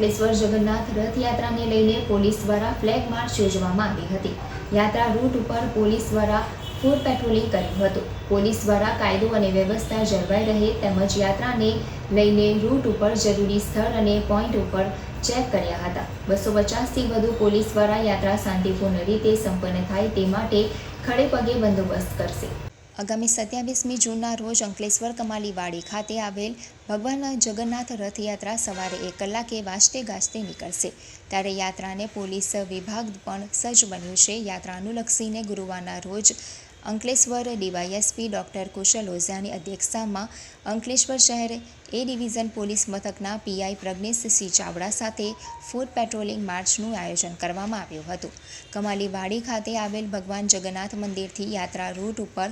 અંકલેશ્વર જગન્નાથ રથયાત્રાને લઈને પોલીસ દ્વારા flag March યોજવામાં આવી હતી. યાત્રા રૂટ ઉપર પોલીસ દ્વારા ફૂડ પેટ્રોલિંગ કર્યું હતું. પોલીસ દ્વારા કાયદો અને વ્યવસ્થા જળવાઈ રહે તેમજ યાત્રાને લઈને રૂટ ઉપર જરૂરી સ્થળ અને પોઈન્ટ ઉપર ચેક કર્યા હતા. બસો પચાસથી વધુ પોલીસ દ્વારા યાત્રા શાંતિપૂર્ણ રીતે સંપન્ન થાય તે માટે ખડે પગે બંદોબસ્ત કરશે. આગામી સત્યાવીસમી જૂનના રોજ અંકલેશ્વર કમાલીવાડી ખાતે આવેલ ભગવાન જગન્નાથ રથયાત્રા સવારે એક કલાકે વાજતે ગાજતે નીકળશે. ત્યારે યાત્રાને પોલીસ વિભાગ પણ સજ્જ બન્યું છે. યાત્રા અનુલક્ષીને ગુરુવારના રોજ અંકલેશ્વર ડીવાયએસપી ડૉક્ટર કુશલ ઓઝાની અધ્યક્ષતામાં અંકલેશ્વર શહેર એ ડિવિઝન પોલીસ મથકના પીઆઈ પ્રજ્ઞેશ સિંહ ચાવડા સાથે ફૂડ પેટ્રોલિંગ માર્ચનું આયોજન કરવામાં આવ્યું હતું. કમાલીવાડી ખાતે આવેલ ભગવાન જગન્નાથ મંદિરથી યાત્રા રૂટ ઉપર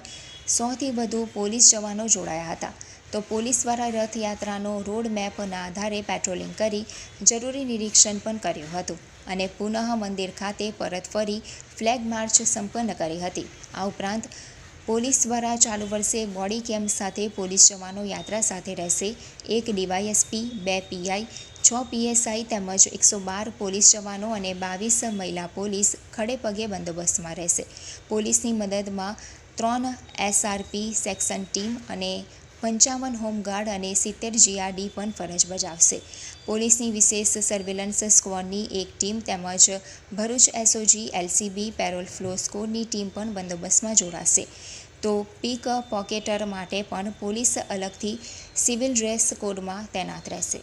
સોથી વધુ પોલીસ જવાનો જોડાયા હતા. તો પોલીસ દ્વારા રથયાત્રાનો રોડ મેપના આધારે પેટ્રોલિંગ કરી જરૂરી નિરીક્ષણ પણ કર્યું હતું અને પુનઃ મંદિર ખાતે પરત ફરી ફ્લેગ માર્ચ સંપન્ન કરી હતી. આ ઉપરાંત પોલીસ દ્વારા ચાલુ વર્ષે બોડી કેમ્પ સાથે પોલીસ જવાનો યાત્રા સાથે રહેશે. એક ડીવાયએસપી, બે પીઆઈ, છ પીએસઆઈ તેમજ એકસો બાર પોલીસ જવાનો અને બાવીસ મહિલા પોલીસ ખડે પગે બંદોબસ્તમાં રહેશે. પોલીસની મદદમાં ત્રણ એસઆરપી સેક્શન ટીમ અને પંચાવન હોમગાર્ડ અને સિત્તેર જીઆરડી પણ ફરજ બજાવશે. પોલીસની વિશેષ સર્વેલન્સ સ્કવોડની એક ટીમ તેમજ Bharuch SOG LCB parole furlough સ્કોડની team પણ બંદોબસ્તમાં જોડાશે. તો પીક પોકેટર માટે પણ પોલીસ અલગથી સિવિલ ડ્રેસ કોડમાં તૈનાત રહેશે.